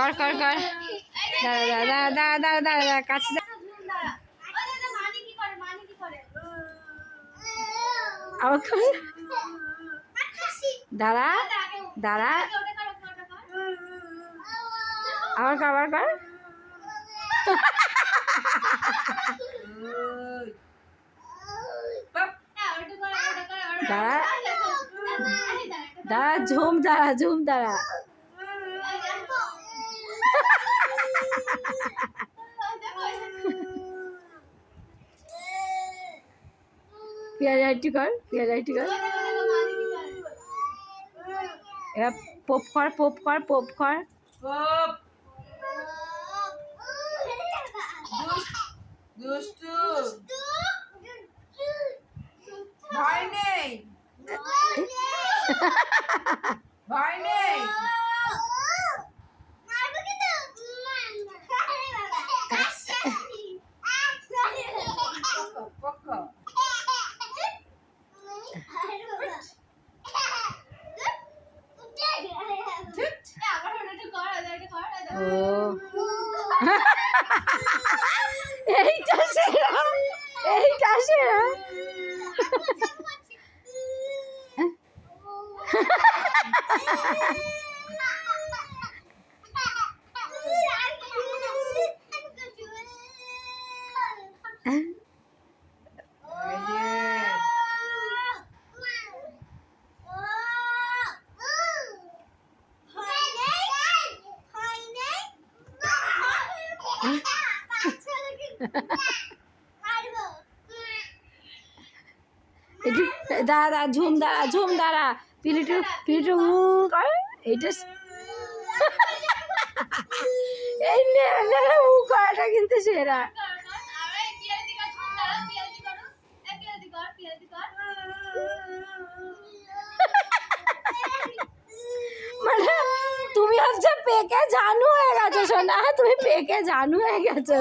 কর কর কর। দাঁড়া দাঁড়া দাঁড়া দাঁড়া দাঁড়া দাঁড়া কাছে। আবার দাঁড়া দাঁড়া। আবার কর আবার কর। দাঁড়া দাঁড়া, ঝুম দাঁড়া ঝুম, দাঁড়া। পেঁয়াজ আইটি কর পেঁয়াজ আইটি কর এবার পোপ কর পোপ কর পোপ কর। ভয় নেই। ভয় নেই। ও এইটা সেরা এইটা সেরা এই একটু দাঁড়া, ঝুম দাঁড়া ঝুম দাঁড়া। পিলিটু পিলিটু কর। এইটা এই নে নে উ করাটা কিন্তু সেরা। পেকে জানু হয়ে গেছো সোনা তুমি পেকে জানু হয়ে গেছো